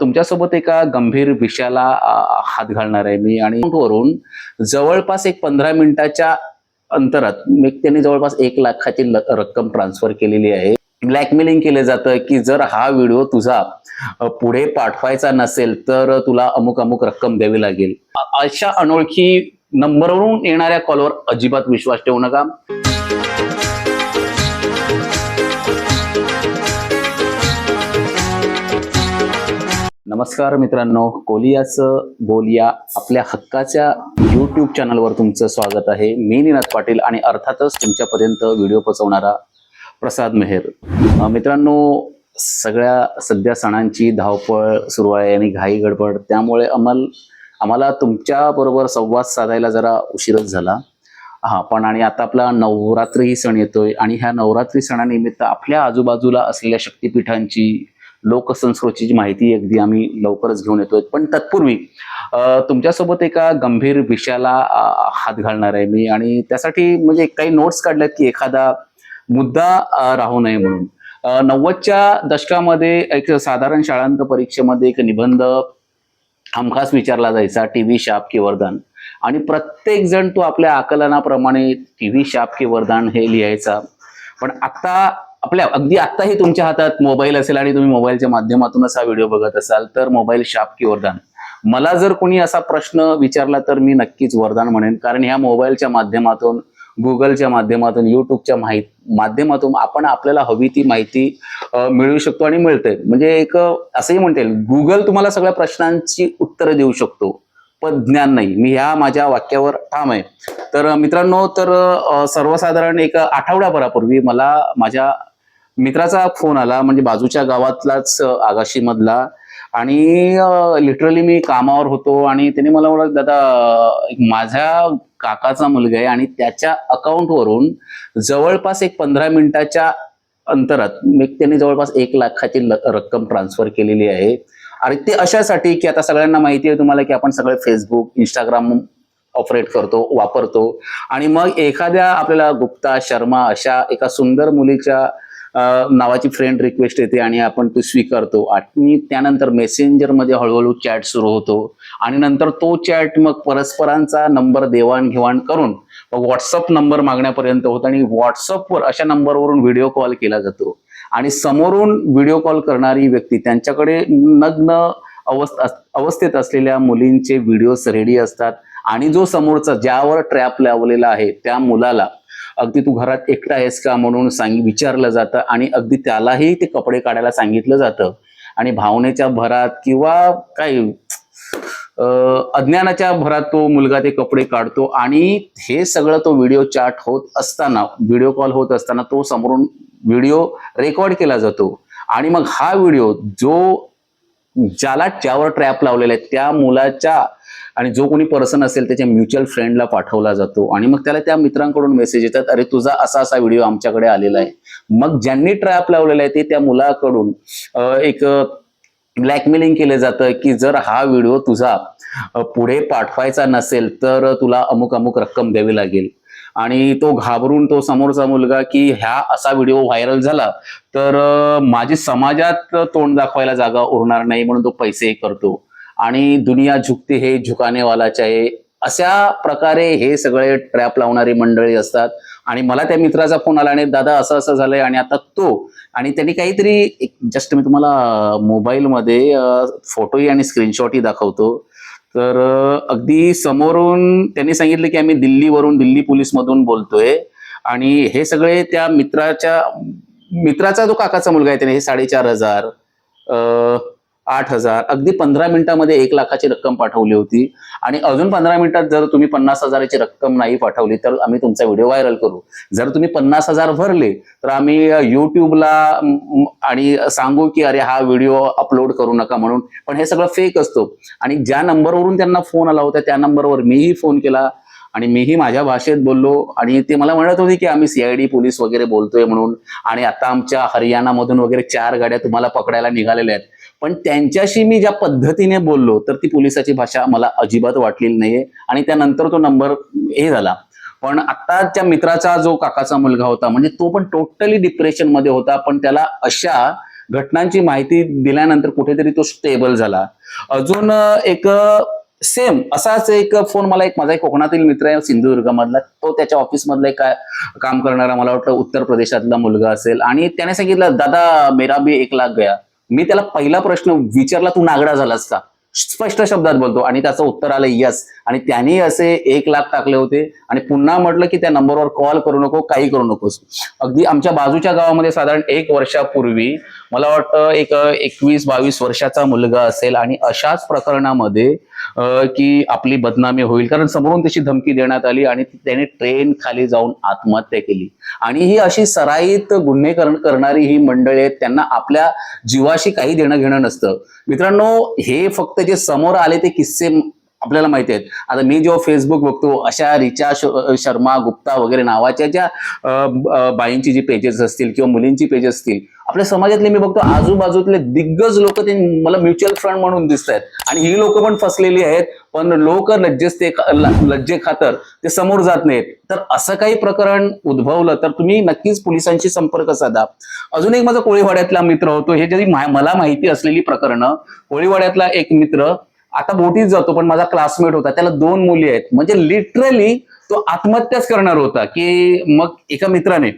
तुमच्यासोबत एका गंभीर विषयाला हात घालणार आहे मी आणि वरून जवळपास एक पंधरा मिनिटाच्या अंतरात मी त्यांनी जवळपास एक लाखाची रक्कम ट्रान्सफर केलेली आहे. ब्लॅकमेलिंग केलं जातं की जर हा व्हिडिओ तुझा पुढे पाठवायचा नसेल तर तुला अमुक अमुक रक्कम द्यावी लागेल. अशा अनोळखी नंबरवरून येणाऱ्या कॉलवर अजिबात विश्वास ठेवू नका. नमस्कार मित्रांनो कोलियाचं बोलिया आपल्या हक्काच्या युट्यूब चॅनलवर तुमचं स्वागत आहे. मी निनाद पाटील आणि अर्थातच तुमच्यापर्यंत व्हिडिओ पोचवणारा प्रसाद मेहर. मित्रांनो सगळ्या सध्या सणांची धावपळ सुरू आहे आणि घाई गडबड त्यामुळे अमल आम्हाला तुमच्याबरोबर संवाद साधायला जरा उशीरच झाला. हा पण आणि आता आपला नवरात्री सण येतोय आणि ह्या नवरात्री सणानिमित्त आपल्या आजूबाजूला असलेल्या शक्तिपीठांची लोकसंस्कृतीची माहिती अगदी आम्ही लवकरच घेऊन येतोय. पण तत्पूर्वी तुमच्यासोबत एका गंभीर विषयाला हात घालणार आहे मी आणि त्यासाठी म्हणजे काही नोट्स काढल्यात की एखादा मुद्दा राहू नये म्हणून. नव्वदच्या दशकामध्ये एक साधारण शाळांत परीक्षेमध्ये एक निबंध हमखास विचारला जायचा टी व्ही शाप की वरदान. आणि प्रत्येक जण तो आपल्या आकलनाप्रमाणे टी व्ही शाप की वरदान हे लिहायचा. पण आता आपल्या अगदी आत्ताही तुमच्या हातात मोबाईल असेल आणि तुम्ही मोबाईलच्या माध्यमातूनच हा व्हिडिओ बघत असाल तर मोबाईल शाप की वरदान? मला जर कोणी असा प्रश्न विचारला तर मी नक्कीच वरदान म्हणेन. कारण ह्या मोबाईलच्या माध्यमातून गुगलच्या माध्यमातून युट्यूबच्या माहीत माध्यमातून आपण आपल्याला हवी ती माहिती मिळू मिळवू शकतो आणि मिळते. म्हणजे एक असंही म्हणता येईल गुगल तुम्हाला सगळ्या प्रश्नांची उत्तरं देऊ शकतो पण ज्ञान नाही. मी ह्या माझ्या वाक्यावर ठाम आहे. तर मित्रांनो तर सर्वसाधारण एक आठवड्याभरापूर्वी मला माझ्या मित्राचा फोन आला म्हणजे बाजूच्या गावातलाच आगाशी आगाशीमधला. आणि लिटरली मी कामावर होतो आणि त्याने मला म्हणत दादा माझ्या काकाचा मुलगा आहे आणि त्याच्या अकाउंटवरून जवळपास एक पंधरा मिनिटाच्या अंतरात मी त्यांनी जवळपास एक लाखाची रक्कम ट्रान्सफर केलेली आहे. आणि ते अशासाठी की आता सगळ्यांना माहिती आहे तुम्हाला की आपण सगळे फेसबुक इंस्टाग्राम ऑपरेट करतो वापरतो. आणि मग एखाद्या आपल्याला गुप्ता शर्मा अशा एका सुंदर मुलीच्या नावाची फ्रेंड रिक्वेस्ट येते आणि आपण तो स्वीकारतो. आणि त्यानंतर मेसेंजरमध्ये हळूहळू चॅट सुरू होतो. आणि नंतर तो चॅट मग परस्परांचा नंबर देवाणघेवाण करून व्हॉट्सअप नंबर मागण्यापर्यंत होतं आणि व्हॉट्सअपवर अशा नंबरवरून व्हिडिओ कॉल केला जातो. आणि समोरून व्हिडिओ कॉल करणारी व्यक्ती त्यांच्याकडे नग्न अवस्थ अवस्थेत असलेल्या मुलींचे व्हिडिओज रेडी असतात. आणि जो समोरचा ज्यावर ट्रॅप लावलेला आहे त्या मुलाला अगदी तू घरात एकटा आहेस का म्हणून सांग विचारलं जातं आणि अगदी त्यालाही ते कपडे काढायला सांगितलं जातं. आणि भावनेच्या भरात किंवा काय अज्ञानाच्या भरात तो मुलगा ते कपडे काढतो आणि हे सगळं तो व्हिडिओ चॅट होत असताना व्हिडिओ कॉल होत असताना तो समोरून व्हिडिओ रेकॉर्ड केला जातो. आणि मग हा व्हिडिओ जो ज्याला ज्यावर ट्रॅप लावलेला आहे त्या मुलाच्या आणि जो कोणी पर्सन असेल त्याच्या म्युच्युअल फ्रेंडला पाठवला जातो. आणि मग त्याला त्या मित्रांकडून मेसेज येतात अरे तुझा असा असा व्हिडिओ आमच्याकडे आलेला आहे. मग ज्यांनी ट्रॅप लावलेला आहे ते त्या मुलाकडून एक ब्लॅकमेलिंग केलं जातं की जर हा व्हिडिओ तुझा पुढे पाठवायचा नसेल तर तुला अमुक अमुक रक्कम द्यावी लागेल. आणि तो घाबरून तो समोरचा मुलगा की ह्या असा व्हिडिओ व्हायरल झाला तर माझी समाजात तोंड दाखवायला जागा उरणार नाही म्हणून तो पैसे करतो. आणि दुनिया झुकते हे झुकाने वाला चाहे अशा प्रकारे हे सगळे ट्रॅप लावणारी मंडळी असतात. आणि मला त्या मित्राचा फोन आला आणि दादा असं असं झालंय आणि आता तो आणि त्यांनी काहीतरी जस्ट मी तुम्हाला मोबाईलमध्ये फोटोही आणि स्क्रीनशॉटही दाखवतो. तर अगदी समोरून त्यांनी सांगितलं की आम्ही दिल्लीवरून दिल्ली पोलीसमधून बोलतोय. आणि हे सगळे त्या मित्राच्या मित्राचा जो काकाचा मुलगा आहे त्याने हे साडेचार हजार आठ हजार. अगदी पंधरा मिनिटामध्ये एक लाखाची रक्कम पाठवली होती. आणि अजून पंधरा मिनिटात जर तुम्ही पन्नास हजाराची रक्कम नाही पाठवली तर आम्ही तुमचा व्हिडिओ व्हायरल करू. जर तुम्ही पन्नास हजार भरले तर आम्ही युट्यूबला आणि सांगू की अरे हा व्हिडिओ अपलोड करू नका म्हणून. पण हे सगळं फेक असतो. आणि ज्या नंबरवरून त्यांना फोन आला होता त्या नंबरवर मीही फोन केला. आणि मीही माझ्या भाषेत बोललो. आणि ते मला म्हणत होते की आम्ही सीआयडी पोलीस वगैरे बोलतोय म्हणून. आणि आता आमच्या हरियाणामधून वगैरे चार गाड्या तुम्हाला पकडायला निघालेल्या आहेत. पण त्यांच्याशी मी ज्या पद्धतीने बोललो तर ती पोलिसाची भाषा मला अजिबात वाटलेली नाहीये. आणि त्यानंतर तो नंबर हे झाला. पण आता त्या मित्राचा जो काकाचा मुलगा होता म्हणजे तो पण टोटली डिप्रेशनमध्ये होता पण त्याला अशा घटनांची माहिती दिल्यानंतर कुठेतरी तो स्टेबल झाला. अजून एक सेम असाच एक फोन मला एक माझा एक कोकणातील मित्र आहे सिंधुदुर्गमधला. तो त्याच्या ऑफिसमधला एक काम करणारा मला वाटतं उत्तर प्रदेशातला मुलगा असेल. आणि त्याने सांगितलं दादा मेरा भी एक लाख गया. मी त्याला पहिला प्रश्न विचारला तू नागडा झालास का? स्पष्ट शब्दात बोलतो आणि त्याचं उत्तर आलं यस आणि त्यांनी असे एक लाख टाकले होते आणि पुन्हा म्हटलं की त्या नंबरवर कॉल करू नको काही करू नकोस. अगदी आमच्या बाजूच्या गावामध्ये साधारण एक वर्षापूर्वी मला वाटतं एक एकवीस बावीस वर्षाचा मुलगा असेल आणि अशाच प्रकरणामध्ये की आपली बदनामी होईल. कारण समोरून त्याची धमकी देण्यात आली आणि त्याने ट्रेन खाली जाऊन आत्महत्या केली. आणि ही अशी सराईत गुन्हे करणारी ही मंडळी आहेत त्यांना आपल्या जीवाशी काही देणं घेणं नसतं. मित्रांनो हे फक्त जे समोर आले ते किस्से आपल्याला माहिती आहेत. आता मी जेव्हा फेसबुक बघतो अशा रिचा शर्मा गुप्ता वगैरे नावाच्या ज्या बाईंची जी पेजेस असतील किंवा मुलींची पेजेस असतील आपल्या समाजातले मी बघतो आजूबाजूतले दिग्गज लोक ते मला म्युच्युअल फंड म्हणून दिसत आहेत आणि ही लोक पण फसलेली आहेत पण लोक लज्जेस ते लज्जे खातर ते समोर जात नाहीत. तर असं काही प्रकरण उद्भवलं तर तुम्ही नक्कीच पोलिसांशी संपर्क साधा. अजून एक माझा कोळीवाड्यातला मित्र होतो हे जरी मला माहिती असलेली प्रकरणं कोळीवाड्यातला एक मित्र आता बोटीत जातो पण माझा क्लासमेट होता त्याला दोन मुली आहेत. म्हणजे लिटरली तो आत्महत्याच करणार होता की मग एका मित्राने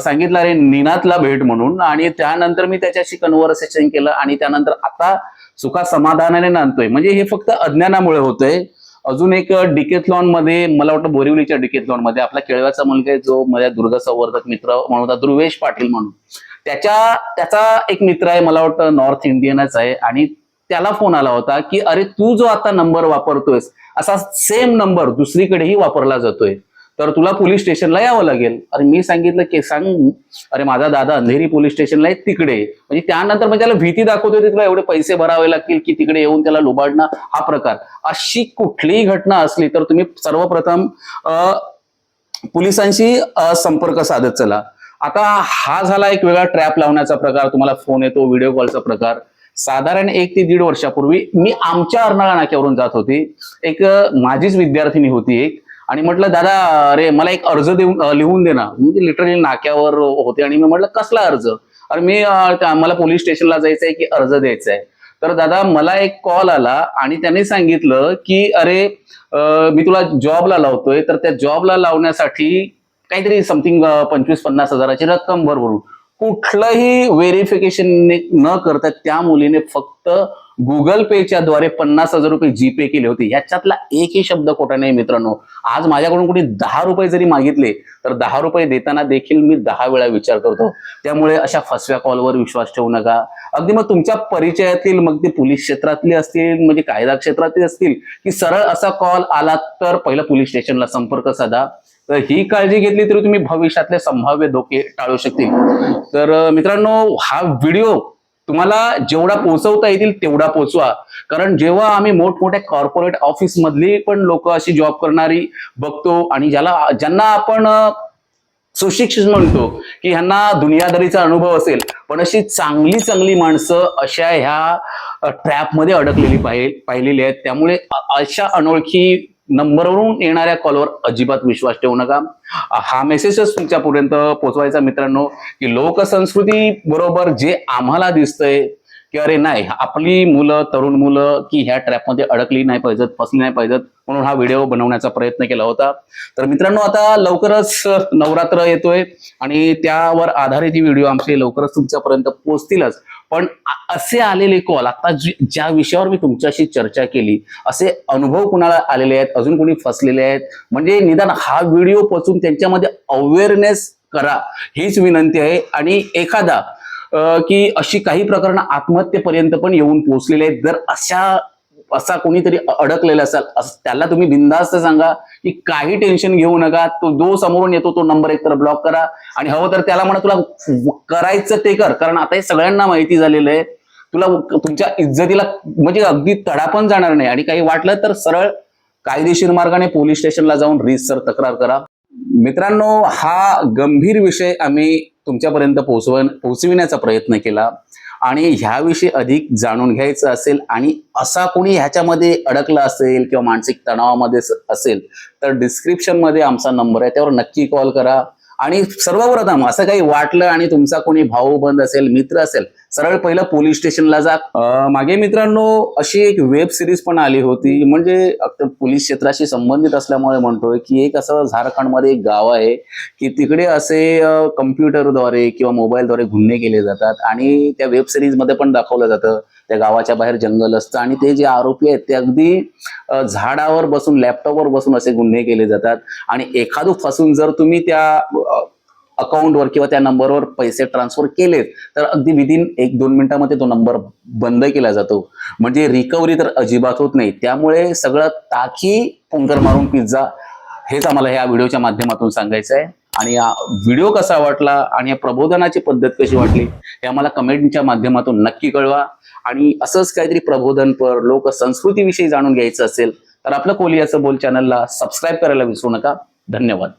सांगितलं अरे निनातला भेट म्हणून. आणि त्यानंतर मी त्याच्याशी कन्व्हर्सेशन केलं आणि त्यानंतर आता सुखा समाधानाने नांदतोय. म्हणजे हे फक्त अज्ञानामुळे होतंय. अजून एक डिकेथलॉनमध्ये मला वाटतं बोरिवलीच्या डिकेथलॉनमध्ये आपला केळव्याचा मुलगा आहे जो माझ्या दुर्गा संवर्धक मित्र म्हणून होता ध्रुवेश पाटील म्हणून. त्याच्या त्याचा एक मित्र आहे मला वाटतं नॉर्थ इंडियनच आहे. आणि त्याला फोन आला होता की अरे तू जो आता नंबर वापरतोयस असा सेम नंबर दुसरीकडेही वापरला जातोय. तर तुला पोलीस स्टेशनला यावं लागेल. अरे मी सांगितलं की सांग अरे माझा दादा अंधेरी पोलीस स्टेशनला आहे तिकडे. म्हणजे त्यानंतर म्हणजे त्याला भीती दाखवतोय तिथला एवढे पैसे भरावे लागतील की तिकडे येऊन त्याला लुबाडणं. हा प्रकार. अशी कुठलीही घटना असली तर तुम्ही सर्वप्रथम अं, पोलिसांशी संपर्क साधत चला. आता हा झाला एक वेगळा ट्रॅप लावण्याचा प्रकार. तुम्हाला फोन येतो व्हिडिओ कॉलचा प्रकार. साधारण एक ते दीड वर्षापूर्वी मी आमच्या अर्नाळा नाक्यावरून जात होती. एक माझीच विद्यार्थिनी होती एक. आणि म्हटलं दादा अरे मला एक अर्ज देऊन लिहून दे ना. म्हणजे लिटरली नाक्यावर होते आणि मी म्हटलं कसला अर्ज? अरे मी त्या- मला पोलीस स्टेशनला जायचं आहे की अर्ज द्यायचा आहे तर दादा मला एक कॉल आला आणि त्याने सांगितलं की अरे मी तुला जॉबला लावतोय. तर त्या जॉबला लावण्यासाठी काहीतरी समथिंग पंचवीस पन्नास हजाराची रक्कम भरभरून कुठलंही व्हेरिफिकेशन न करता त्या मुलीने फक्त गुगल पेच्या द्वारे पन्नास हजार रुपये जीपे केले होते. याच्यातला एकही शब्द खोटा नाही मित्रांनो. आज माझ्याकडून कोणी दहा रुपये जरी मागितले तर दहा रुपये देताना देखील मी दहा वेळा विचार करतो. त्यामुळे अशा फसव्या कॉलवर विश्वास ठेवू नका. अगदी मग तुमच्या परिचयातील मग ते पोलीस क्षेत्रातले असतील म्हणजे कायदा क्षेत्रातले असतील की सरळ असा कॉल आला तर पहिलं पोलीस स्टेशनला संपर्क साधा. तर ही काळजी घेतली तरी तुम्ही भविष्यातले संभाव्य धोके टाळू शकतील. तर मित्रांनो हा व्हिडिओ तुम्हाला जेवढा पोहोचवता येतील तेवढा पोहोचवा कारण जेव्हा आम्ही मोठमोठ्या कॉर्पोरेट ऑफिस मधली पण लोक अशी जॉब करणारी बघतो आणि ज्याला ज्यांना आपण सुशिक्षित म्हणतो की ह्यांना दुनियादारीचा अनुभव असेल पण अशी चांगली चांगली माणसं अशा ह्या ट्रॅपमध्ये अडकलेली पाहि पाहिलेली आहेत. त्यामुळे अशा अनोळखी नंबरवरून येणाऱ्या कॉलवर अजिबात विश्वास ठेवू नका. हा मेसेजच तुमच्यापर्यंत पोहोचवायचा मित्रांनो की लोकसंस्कृती बरोबर जे आम्हाला दिसतंय की अरे नाही आपली मुलं तरुण मुलं की ह्या ट्रॅपमध्ये अडकली नाही पाहिजेत फसली नाही पाहिजेत म्हणून हा व्हिडिओ बनवण्याचा प्रयत्न केला होता. तर मित्रांनो आता लवकरच नवरात्र येतोय आणि त्यावर आधारित ही व्हिडिओ आमचे लवकरच तुमच्यापर्यंत पोहोचतीलच. पण असे आलेले कॉल आता जी- ज्या विषयावर मी तुमच्याशी चर्चा केली असे अनुभव कुणाला आलेले आहेत अजून कोणी फसलेले आहेत? म्हणजे निदान हा व्हिडिओ पोचून त्यांच्यामध्ये अवेअरनेस करा हीच विनंती आहे. आणि एखादा की अशी काही प्रकरणं आत्महत्येपर्यंत पण येऊन पोहोचलेले आहेत जर अशा असा कोणीतरी अडकलेला असाल त्याला तुम्ही बिंदास्त सांगा की काही टेन्शन घेऊ नका. तो जो समोरून येतो तो नंबर एकतर ब्लॉक करा. आणि हवं तर त्याला म्हणा तुला करायचं ते कर. कारण आता हे सगळ्यांना माहिती झालेलं आहे. तुला तुमच्या इज्जतीला म्हणजे अगदी तडा पण जाणार नाही. आणि काही वाटलं तर सरळ कायदेशीर मार्गाने पोलीस स्टेशनला जाऊन रीतसर तक्रार करा. मित्रांनो हा गंभीर विषय आम्ही तुमच्यापर्यंत पोहोचवण पोहोचविण्याचा प्रयत्न केला. आणि ह्याविषयी अधिक जाणून घ्यायचं असेल आणि असा कोणी ह्याच्यामध्ये अडकला असेल किंवा मानसिक तणावामध्ये असेल तर डिस्क्रिप्शनमध्ये आमचा नंबर आहे. त्यावर नक्की कॉल करा. आणि सर्वप्रथम असं काही वाटलं आणि तुमचा कोणी भाऊ बंद असेल मित्र असेल सरळ पहिलं पोलीस स्टेशनला जा. मागे मित्रांनो अशी एक वेब सिरीज पण आली होती म्हणजे पोलीस क्षेत्राशी संबंधित असल्यामुळे म्हणतोय की एक असं झारखंडमध्ये एक गाव आहे की तिकडे असे कम्प्युटरद्वारे किंवा मोबाईलद्वारे गुन्हे केले जातात आणि त्या वेब सिरीजमध्ये पण दाखवलं जातं. त्या गावाच्या बाहेर जंगल असतं आणि ते जे आरोपी आहेत ते अगदी झाडावर बसून लॅपटॉपवर बसून असे गुन्हे केले जातात. आणि एखादं फसून जर तुम्ही त्या अकाउंटवर किंवा त्या नंबरवर पैसे ट्रान्सफर केलेत तर अगदी विदिन एक दोन मिनिटामध्ये तो नंबर बंद केला जातो. म्हणजे रिकव्हरी तर अजिबात होत नाही. त्यामुळे सगळं ताकी पुंकर मारून पिझ्झा हेच आम्हाला या व्हिडिओच्या माध्यमातून सांगायचं आहे आणि हा व्हिडिओ कसा वाटला आणि या प्रबोधनाची पद्धत कशी वाटली हे आम्हाला कमेंटच्या माध्यमातून नक्की कळवा. आणि असंच काहीतरी प्रबोधनपर लोक संस्कृतीविषयी जाणून घ्यायचं असेल तर आपलं कोलियाचं बोल चॅनलला सबस्क्राईब करायला विसरू नका. धन्यवाद.